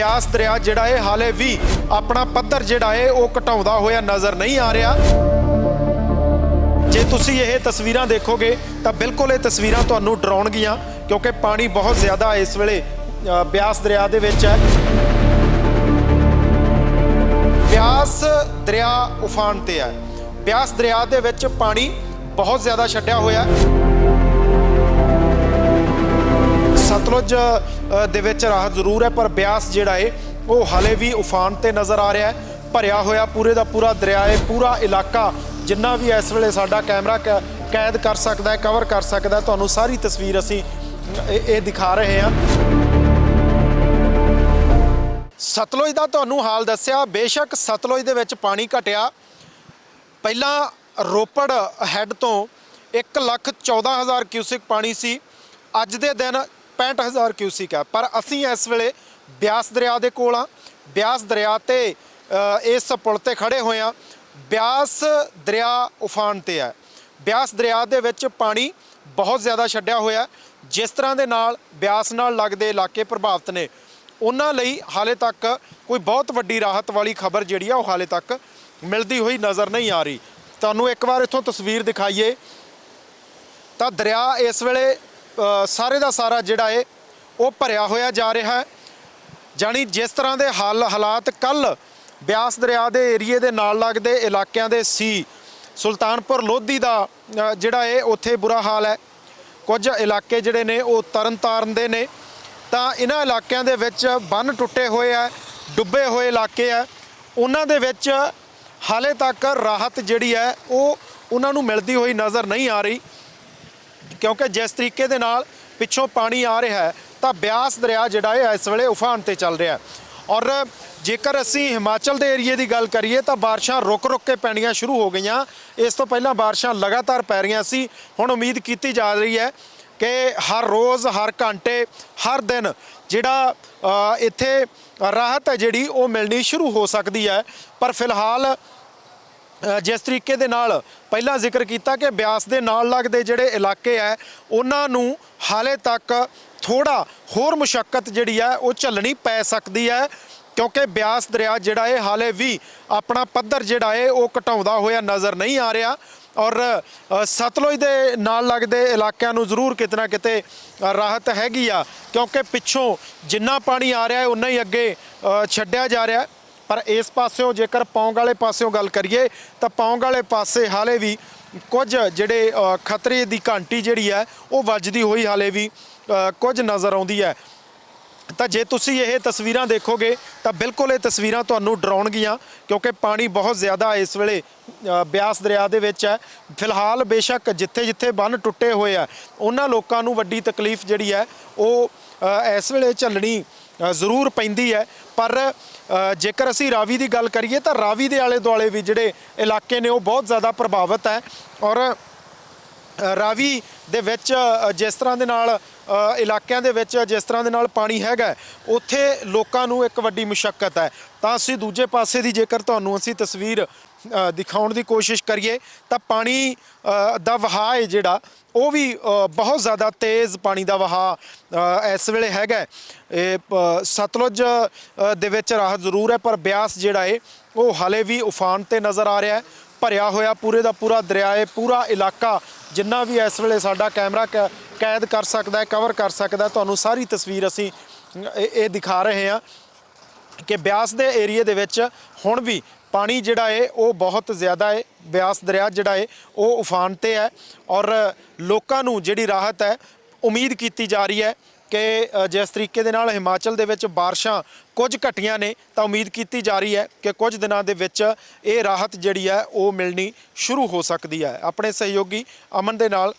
ਬਿਆਸ ਦਰਿਆ ਜਿਹੜਾ ਹੈ ਹਾਲੇ ਵੀ ਆਪਣਾ ਪੱਧਰ ਜਿਹੜਾ ਹੈ ਉਹ ਘਟਾਉਂਦਾ ਹੋਇਆ ਨਜ਼ਰ ਨਹੀਂ ਆ ਰਿਹਾ। ਜੇ ਤੁਸੀਂ ਇਹ ਤਸਵੀਰਾਂ ਦੇਖੋਗੇ, ਤਾਂ ਬਿਲਕੁਲ ਇਹ ਤਸਵੀਰਾਂ ਤੁਹਾਨੂੰ ਡਰਾਉਣਗੀਆਂ, ਕਿਉਂਕਿ ਪਾਣੀ ਬਹੁਤ ਜ਼ਿਆਦਾ ਇਸ ਵੇਲੇ ਬਿਆਸ ਦਰਿਆ ਦੇ ਵਿੱਚ ਹੈ। ਬਿਆਸ ਦਰਿਆ ਉਫਾਨ ਤੇ ਹੈ। ਬਿਆਸ ਦਰਿਆ ਦੇ ਵਿੱਚ ਪਾਣੀ ਬਹੁਤ ਜ਼ਿਆਦਾ ਛੱਡਿਆ ਹੋਇਆ ਹੈ। ਸਤਲੁਜ ਦੇ ਵਿੱਚ ਰਾਹਤ ਜ਼ਰੂਰ ਹੈ ਪਰ ਬਿਆਸ ਜਿਹੜਾ ਹੈ ਉਹ ਹਾਲੇ ਵੀ ਉਫਾਨ ਤੇ ਨਜ਼ਰ ਆ ਰਿਹਾ ਹੈ। ਭਰਿਆ ਹੋਇਆ ਪੂਰੇ ਦਾ ਪੂਰਾ ਦਰਿਆ ਹੈ ਪੂਰਾ ਇਲਾਕਾ ਜਿੰਨਾ ਵੀ ਇਸ ਵੇਲੇ ਸਾਡਾ ਕੈਮਰਾ ਕ- ਕੈਦ ਕਰ ਸਕਦਾ ਹੈ ਕਵਰ ਕਰ ਸਕਦਾ ਹੈ, ਤੁਹਾਨੂੰ ਸਾਰੀ ਤਸਵੀਰ ਅਸੀਂ ਇਹ ਇਹ ਦਿਖਾ ਰਹੇ ਹਾਂ। ਸਤਲੁਜ ਦਾ ਤੁਹਾਨੂੰ ਹਾਲ ਦੱਸਿਆ ਬੇਸ਼ੱਕ ਸਤਲੁਜ ਦੇ ਵਿੱਚ ਪਾਣੀ ਘਟਿਆ। ਪਹਿਲਾਂ ਰੋਪੜ ਹੈੱਡ ਤੋਂ 114000 ਕਿਊਸਿਕ ਪਾਣੀ ਸੀ। ਅੱਜ ਦੇ ਦਿਨ 65000 ਕਿਊਸਿਕ ਹੈ ਪਰ ਅਸੀਂ ਇਸ ਵੇਲੇ ਬਿਆਸ ਦਰਿਆ ਦੇ ਕੋਲ ਆ। ਬਿਆਸ ਦਰਿਆ ਤੇ ਇਸ ਪੁਲ ਤੇ ਖੜੇ ਹੋਏ ਆ। ਬਿਆਸ ਦਰਿਆ ਉਫਾਨ ਤੇ ਹੈ। ਬਿਆਸ ਦਰਿਆ ਦੇ ਵਿੱਚ ਪਾਣੀ ਬਹੁਤ ਜ਼ਿਆਦਾ ਛੱਡਿਆ ਹੋਇਆ ਜਿਸ ਤਰ੍ਹਾਂ ਦੇ ਨਾਲ ਬਿਆਸ ਨਾਲ ਲੱਗਦੇ ਇਲਾਕੇ ਪ੍ਰਭਾਵਿਤ ਨੇ। ਉਹਨਾਂ ਲਈ ਹਾਲੇ ਤੱਕ ਕੋਈ ਬਹੁਤ ਵੱਡੀ ਰਾਹਤ ਵਾਲੀ ਖਬਰ ਜਿਹੜੀ ਆ, ਉਹ ਹਾਲੇ ਤੱਕ ਮਿਲਦੀ ਹੋਈ ਨਜ਼ਰ ਨਹੀਂ ਆ ਰਹੀ। ਤੁਹਾਨੂੰ ਇੱਕ ਵਾਰ ਇੱਥੋਂ ਤਸਵੀਰ ਦਿਖਾਈਏ। ਤਾਂ ਦਰਿਆ ਇਸ ਵੇਲੇ ਸਾਰੇ ਦਾ ਸਾਰਾ ਜਿਹੜਾ ਏ, ਉਹ ਭਰਿਆ ਹੋਇਆ ਜਾ ਰਿਹਾ ਹੈ। ਜਾਣੀ ਜਿਸ ਤਰ੍ਹਾਂ ਦੇ ਹਾਲ ਹਾਲਾਤ ਕੱਲ ਬਿਆਸ ਦਰਿਆ ਦੇ ਏਰੀਏ ਦੇ ਨਾਲ ਲੱਗਦੇ ਇਲਾਕਿਆਂ ਦੇ ਸੀ, ਸੁਲਤਾਨਪੁਰ ਲੋਧੀ ਦਾ ਜਿਹੜਾ ਏ, ਉੱਥੇ ਬੁਰਾ ਹਾਲ ਹੈ। ਕੁਝ ਇਲਾਕੇ ਜਿਹੜੇ ਨੇ, ਉਹ ਤਰਨਤਾਰਨ ਦੇ ਨੇ। ਤਾਂ ਇਹਨਾਂ ਇਲਾਕਿਆਂ ਦੇ ਵਿੱਚ ਬੰਨ ਟੁੱਟੇ ਹੋਏ ਆ, ਡੁੱਬੇ ਹੋਏ ਇਲਾਕੇ ਆ। ਉਹਨਾਂ ਦੇ ਵਿੱਚ ਹਾਲੇ ਤੱਕ ਰਾਹਤ ਜਿਹੜੀ ਹੈ, ਉਹ ਉਹਨਾਂ ਨੂੰ ਮਿਲਦੀ ਹੋਈ ਨਜ਼ਰ ਨਹੀਂ ਆ ਰਹੀ। ਕਿਉਂਕਿ ਜਿਸ ਤਰੀਕੇ ਦੇ ਨਾਲ ਪਿੱਛੋਂ ਪਾਣੀ ਆ ਰਿਹਾ ਹੈ, ਤਾਂ ਬਿਆਸ ਦਰਿਆ ਜਿਹੜਾ ਹੈ, ਇਸ ਵੇਲੇ ਉਫਾਨ ਤੇ ਚੱਲ ਰਿਹਾ ਹੈ। ਔਰ ਜੇਕਰ ਅਸੀਂ ਹਿਮਾਚਲ ਦੇ ਏਰੀਏ ਦੀ ਗੱਲ ਕਰੀਏ, ਤਾਂ ਬਾਰਿਸ਼ਾਂ ਰੁਕ-ਰੁਕ ਕੇ ਪੈਣੀਆਂ ਸ਼ੁਰੂ ਹੋ ਗਈਆਂ। ਇਸ ਤੋਂ ਪਹਿਲਾਂ ਬਾਰਿਸ਼ਾਂ ਲਗਾਤਾਰ ਪੈ ਰਹੀਆਂ ਸੀ। ਹੁਣ ਉਮੀਦ ਕੀਤੀ ਜਾ ਰਹੀ ਹੈ ਕਿ ਹਰ ਰੋਜ਼, ਹਰ ਘੰਟੇ, ਹਰ ਦਿਨ ਜਿਹੜਾ ਇੱਥੇ ਰਾਹਤ ਹੈ ਜਿਹੜੀ, ਉਹ ਮਿਲਣੀ ਸ਼ੁਰੂ ਹੋ ਸਕਦੀ ਹੈ। ਪਰ ਫਿਲਹਾਲ ਜਿਸ ਤਰੀਕੇ ਦੇ ਨਾਲ ਪਹਿਲਾਂ ਜ਼ਿਕਰ ਕੀਤਾ ਕਿ ਬਿਆਸ ਦੇ ਨਾਲ ਲੱਗਦੇ ਜਿਹੜੇ ਇਲਾਕੇ ਹੈ, ਉਹਨਾਂ ਨੂੰ ਹਾਲੇ ਤੱਕ ਥੋੜਾ ਹੋਰ ਮੁਸ਼ਕਲ ਜਿਹੜੀ ਹੈ, ਉਹ ਝੱਲਣੀ ਪੈ ਸਕਦੀ ਹੈ, ਕਿਉਂਕਿ ਬਿਆਸ ਦਰਿਆ ਜਿਹੜਾ ਹੈ ਹਾਲੇ ਵੀ ਆਪਣਾ ਪੱਧਰ ਜਿਹੜਾ ਹੈ, ਉਹ ਘਟਾਉਂਦਾ ਹੋਇਆ ਨਜ਼ਰ ਨਹੀਂ ਆ ਰਿਹਾ ਔਰ ਸਤਲੁਜ ਦੇ ਨਾਲ ਲੱਗਦੇ ਇਲਾਕਿਆਂ ਨੂੰ ਜ਼ਰੂਰ ਕਿਤੇ ਨਾ ਕਿਤੇ ਰਾਹਤ ਹੈਗੀ ਆ, ਕਿਉਂਕਿ ਪਿੱਛੋਂ ਜਿੰਨਾ ਪਾਣੀ ਆ ਰਿਹਾ ਹੈ ਉਨਾ ਹੀ ਅੱਗੇ ਛੱਡਿਆ ਜਾ ਰਿਹਾ ਹੈ। ਪਰ ਇਸ ਪਾਸਿਓਂ ਜੇਕਰ ਪੌਂਗ ਵਾਲੇ ਪਾਸਿਓਂ ਗੱਲ ਕਰੀਏ, ਤਾਂ ਪੌਂਗ ਵਾਲੇ ਪਾਸੇ ਹਾਲੇ ਵੀ ਕੁਝ ਜਿਹੜੇ ਖਤਰੇ ਦੀ ਘੰਟੀ ਜਿਹੜੀ ਹੈ, ਉਹ ਵੱਜਦੀ ਹੋਈ ਹਾਲੇ ਵੀ ਕੁਝ ਨਜ਼ਰ ਆਉਂਦੀ ਹੈ। ਤਾਂ ਜੇ ਤੁਸੀਂ ਇਹ ਤਸਵੀਰਾਂ ਦੇਖੋਗੇ, ਤਾਂ ਬਿਲਕੁਲ ਇਹ ਤਸਵੀਰਾਂ ਤੁਹਾਨੂੰ ਡਰਾਉਣਗੀਆਂ, ਕਿਉਂਕਿ ਪਾਣੀ ਬਹੁਤ ਜ਼ਿਆਦਾ ਇਸ ਵੇਲੇ ਬਿਆਸ ਦਰਿਆ ਦੇ ਵਿੱਚ ਹੈ। ਫਿਲਹਾਲ ਬੇਸ਼ੱਕ ਜਿੱਥੇ ਜਿੱਥੇ ਬੰਨ ਟੁੱਟੇ ਹੋਏ ਆ, ਉਹਨਾਂ ਲੋਕਾਂ ਨੂੰ ਵੱਡੀ ਤਕਲੀਫ ਜਿਹੜੀ ਹੈ, ਉਹ ਇਸ ਵੇਲੇ ਝੱਲਣੀ ਜ਼ਰੂਰ ਪੈਂਦੀ ਹੈ। ਪਰ ਜੇਕਰ ਅਸੀਂ ਰਾਵੀ ਦੀ ਗੱਲ ਕਰੀਏ ਤਾਂ ਰਾਵੀ ਦੇ ਆਲੇ ਦੁਆਲੇ ਵੀ ਜਿਹੜੇ ਇਲਾਕੇ ਨੇ, ਉਹ ਬਹੁਤ ਜ਼ਿਆਦਾ ਪ੍ਰਭਾਵਿਤ ਹੈ। ਔਰ ਰਾਵੀ ਦੇ ਵਿੱਚ ਜਿਸ ਤਰ੍ਹਾਂ ਦੇ ਨਾਲ ਇਲਾਕਿਆਂ ਦੇ ਵਿੱਚ ਜਿਸ ਤਰ੍ਹਾਂ ਦੇ ਨਾਲ ਪਾਣੀ ਹੈਗਾ ਉੱਥੇ ਲੋਕਾਂ ਨੂੰ ਇੱਕ ਵੱਡੀ ਮੁਸ਼ਕਲ ਹੈ। ਤਾਂ ਅਸੀਂ ਦੂਜੇ ਪਾਸੇ ਦੀ ਜੇਕਰ ਤੁਹਾਨੂੰ ਅਸੀਂ ਤਸਵੀਰ ਦਿਖਾਉਣ ਦੀ ਕੋਸ਼ਿਸ਼ ਕਰੀਏ, ਤਾਂ ਪਾਣੀ ਦਾ ਵਹਾਅ ਹੈ ਜਿਹੜਾ, ਉਹ ਵੀ ਬਹੁਤ ਜ਼ਿਆਦਾ ਤੇਜ਼ ਪਾਣੀ ਦਾ ਵਹਾਅ ਇਸ ਵੇਲੇ ਹੈਗਾ ਇਹ ਪ- ਸਤਲੁਜ ਦੇ ਵਿੱਚ ਰਾਹਤ ਜ਼ਰੂਰ ਹੈ, ਪਰ ਬਿਆਸ ਜਿਹੜਾ ਹੈ, ਉਹ ਹਾਲੇ ਵੀ ਉਫਾਨ ਤੇ ਨਜ਼ਰ ਆ ਰਿਹਾ ਹੈ। ਭਰਿਆ ਹੋਇਆ ਪੂਰੇ ਦਾ ਪੂਰਾ ਦਰਿਆ ਹੈ, ਪੂਰਾ ਇਲਾਕਾ, ਜਿੰਨਾ ਵੀ ਇਸ ਵੇਲੇ ਸਾਡਾ ਕੈਮਰਾ ਕ- ਕੈਦ ਕਰ ਸਕਦਾ ਹੈ, ਕਵਰ ਕਰ ਸਕਦਾ ਤੁਹਾਨੂੰ ਸਾਰੀ ਤਸਵੀਰ ਅਸੀਂ ਇਹ ਇਹ ਦਿਖਾ ਰਹੇ ਹਾਂ ਕਿ ਬਿਆਸ ਦੇ ਏਰੀਏ ਦੇ ਵਿੱਚ ਹੁਣ ਵੀ ਪਾਣੀ ਜਿਹੜਾ ਹੈ ਉਹ ਬਹੁਤ ਜ਼ਿਆਦਾ ਹੈ ਬਿਆਸ ਦਰਿਆ ਜਿਹੜਾ ਹੈ ਉਹ ਉਫਾਨ ਤੇ ਹੈ ਔਰ ਲੋਕਾਂ ਨੂੰ ਜਿਹੜੀ ਰਾਹਤ ਹੈ, ਉਮੀਦ ਕੀਤੀ ਜਾ ਰਹੀ ਹੈ ਕਿ ਜਿਸ ਤਰੀਕੇ ਦੇ ਨਾਲ ਹਿਮਾਚਲ ਦੇ ਵਿੱਚ ਬਾਰਿਸ਼ਾਂ ਕੁਝ ਘਟੀਆਂ ਨੇ, ਤਾਂ ਉਮੀਦ ਕੀਤੀ ਜਾ ਰਹੀ ਹੈ ਕਿ ਕੁਝ ਦਿਨਾਂ ਦੇ ਵਿੱਚ ਇਹ ਰਾਹਤ ਜਿਹੜੀ ਹੈ, ਉਹ ਮਿਲਣੀ ਸ਼ੁਰੂ ਹੋ ਸਕਦੀ ਹੈ। ਆਪਣੇ ਸਹਿਯੋਗੀ ਅਮਨ ਦੇ ਨਾਲ